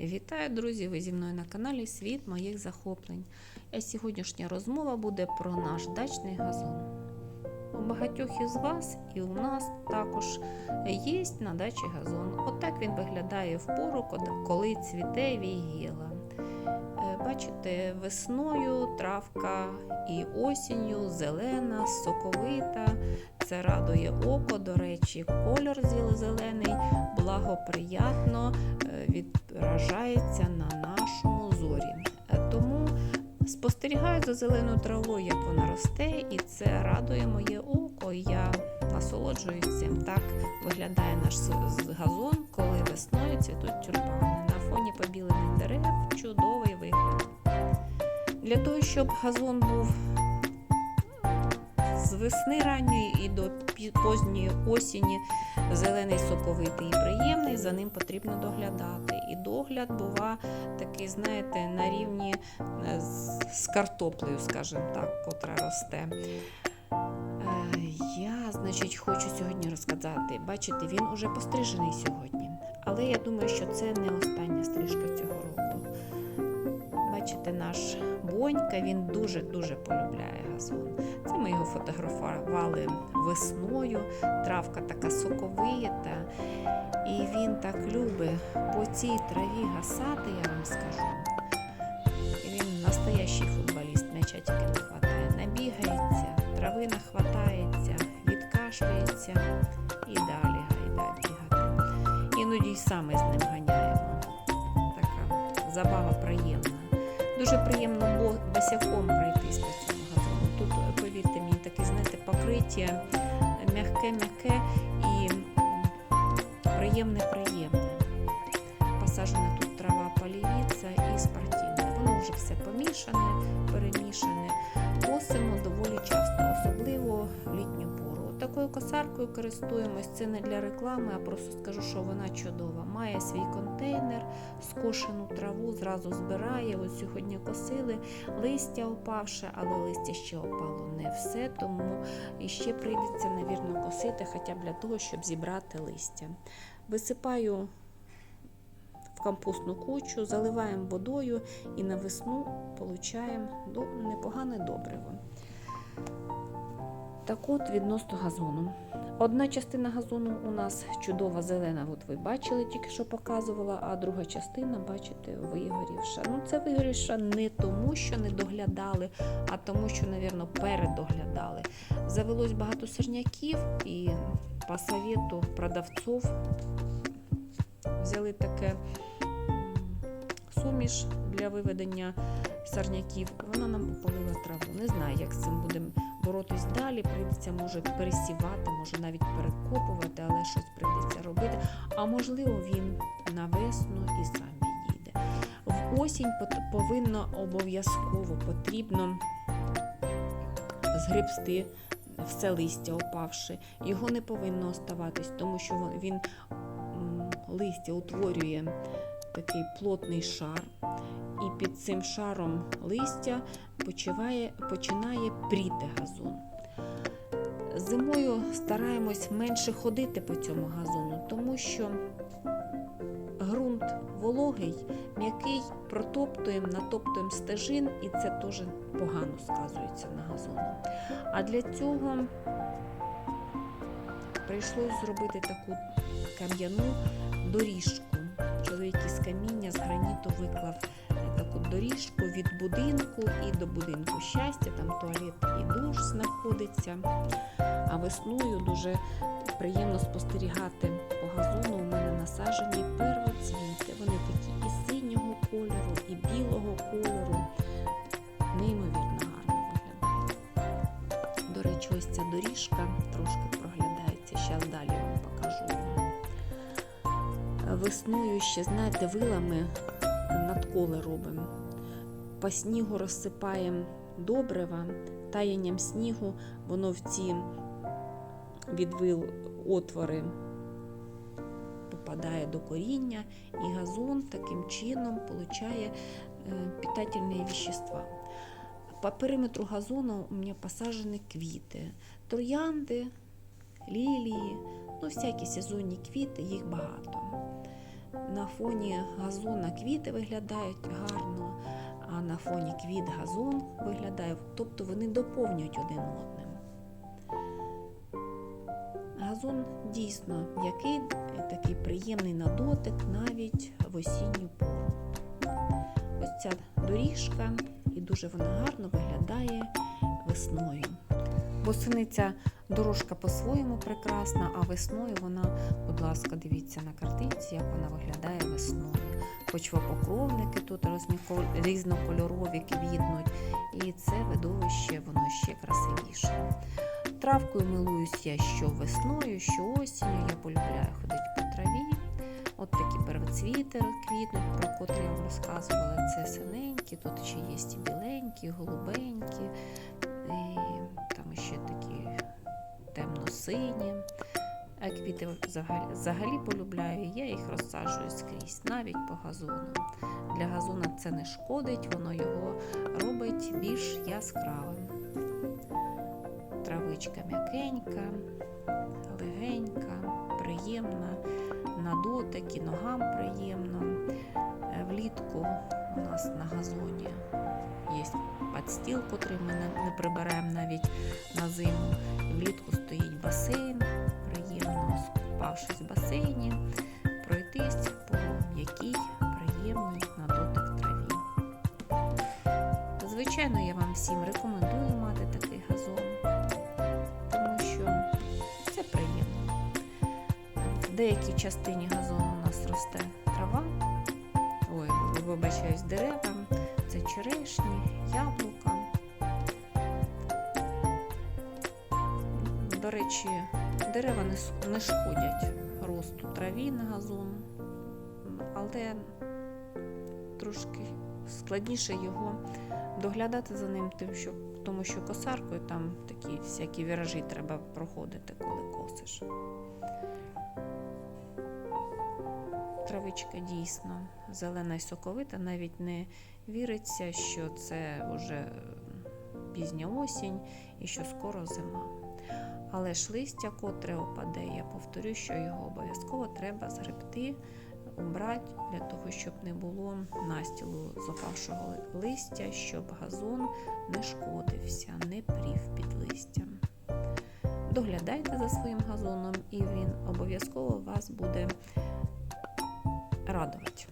Вітаю, друзі! Ви зі мною на каналі Світ моїх захоплень. А сьогоднішня розмова буде про наш дачний газон. У багатьох із вас і у нас також є на дачі газон. Отак він виглядає в пору, коли цвіте вігіла. Е, Бачите, весною травка і осінню зелена, соковита. Це радує око. До речі, кольор зелений благоприятно е, відражається на нашому зорі. Е, Тому спостерігаю за зеленою травою, як вона росте, і це радує моє око. Я насолоджуюся цим. Так виглядає наш газон, коли весною цвітуть тюльпани. На фоні побілених дерев чудовий вигляд. Для того, щоб газон був весни ранньої і до позньої осені зелений, соковитий і приємний, за ним потрібно доглядати. І догляд бува такий, знаєте, на рівні е, з, з картоплею, скажімо так, котра росте. Е, Я, значить, хочу сьогодні розказати. Бачите, він уже пострижений сьогодні. Але я думаю, що це не остання стрижка цього року. Бачите, наш Бонька, він дуже-дуже полюбляє газон. Це ми його фотографували весною. Травка така соковита. І він так любить по цій траві гасати, я вам скажу. І він настоящий футболіст, м'яча тільки не хватає. Набігається, трави нахватається, відкашується і далі гайда бігати. Іноді саме з ним ганяємо. Така забава приємна. Дуже приємно бо- босяком пройтись по цьому газону. Тут, е, повірте мені, таке, знаєте, покриття м'яке-м'яке і приємне-приємне. Посаджена тут трава полівіця і спортивна. Воно вже все помішане, перемішане. Косимо доволі часто, особливо літню пору. Такою косаркою користуємось. Це не для реклами, а просто скажу, що вона чудова. Має свій контейнер, скошену траву зразу збирає. Ось сьогодні косили, листя опавше, але листя ще опало не все, тому іще прийдеться, навірно, косити, хоча б для того, щоб зібрати листя. Висипаю в компостну кучу, заливаємо водою і на весну получаємо непогане добриво. Так от відносно газону. Одна частина газону у нас чудова зелена, от ви бачили, тільки що показувала, а друга частина, бачите, вигорівша. Ну, це вигорівша не тому, що не доглядали, а тому, що, навірно, передоглядали. Завелось багато сорняків і по совету продавців взяли таке суміш для виведення сорняків. Вона нам попалила траву. Не знаю, як з цим будемо боротись далі. Прийдеться, може, пересівати, може навіть перекопувати, але щось прийдеться робити. А можливо, він на весну і сам відійде. В осінь повинно обов'язково потрібно згребсти все листя опавши. Його не повинно оставатись, тому що він листя утворює такий плотний шар, і під цим шаром листя почиває, починає пріти газон. Зимою стараємось менше ходити по цьому газону, тому що ґрунт вологий, м'який, протоптуємо, натоптуємо стежин, і це теж погано сказується на газону. А для цього прийшлось зробити таку кам'яну доріжку. Чоловік із каміння з граніту виклав доріжку від будинку і до будинку щастя. Там туалет і душ знаходиться. А весною дуже приємно спостерігати по газону. У мене насаджені первоцвіти. Вони такі і синього кольору, і білого кольору. Неймовірно гарно виглядають. До речі, ось ця доріжка трошки проглядається. Зараз далі вам покажу. Весною ще, знаєте, вилами надколи робимо. По снігу розсипаємо добрива, таянням снігу воно в ці відвил отвори попадає до коріння, і газон таким чином получає е, питательні вещества. По периметру газону у мене посаджені квіти, троянди, лілії, ну всякі сезонні квіти, їх багато. На фоні газона квіти виглядають гарно, а на фоні квіт газон виглядає, тобто вони доповнюють один одним. Газон дійсно м'який, такий приємний на дотик навіть в осінню пору. Ось ця доріжка, і дуже вона гарно виглядає весною. Ця дорожка по-своєму прекрасна, а весною вона, будь ласка, дивіться на картинці, як вона виглядає весною. Почвопокровники тут різнокольорові квітнуть, і це видовище воно ще красивіше. Травкою милуюсь я що весною, що осінню. Я полюбляю ходити по траві. От такі первоцвіти квітнуть, про котрі я вам розказувала. Це синенькі, тут ще є і біленькі, голубенькі, темно-сині. А квіти взагалі, взагалі полюбляю, я їх розсаджую скрізь, навіть по газону. Для газона це не шкодить, воно його робить більш яскравим. Травичка м'якенька, легенька, приємна, на дотик ногам приємно. Е, Влітку у нас на газоні є подстіл, котрий ми не, не приберемо навіть на зиму. І влітку стоїть басейн, приємно скупавшись в басейні, пройтись по м'якій, приємній на дотик траві. Звичайно, я вам всім рекомендую мати такий газон, тому що це приємно. В деякій частині газону у нас росте трава. Вибачаюсь, дерева, це черешні, яблука. До речі, дерева не шкодять росту траві на газон, але трошки складніше його доглядати за ним, тим, що, тому що косаркою там такі всякі віражі треба проходити, коли косиш. Травичка дійсно зелена і соковита, навіть не віриться, що це вже пізня осінь і що скоро зима. Але ж листя, котре опаде, я повторю, що його обов'язково треба згребти, убрати для того, щоб не було настілу з опавшого листя, щоб газон не шкодився, не прів під листям. Доглядайте за своїм газоном, і він обов'язково вас буде радувати.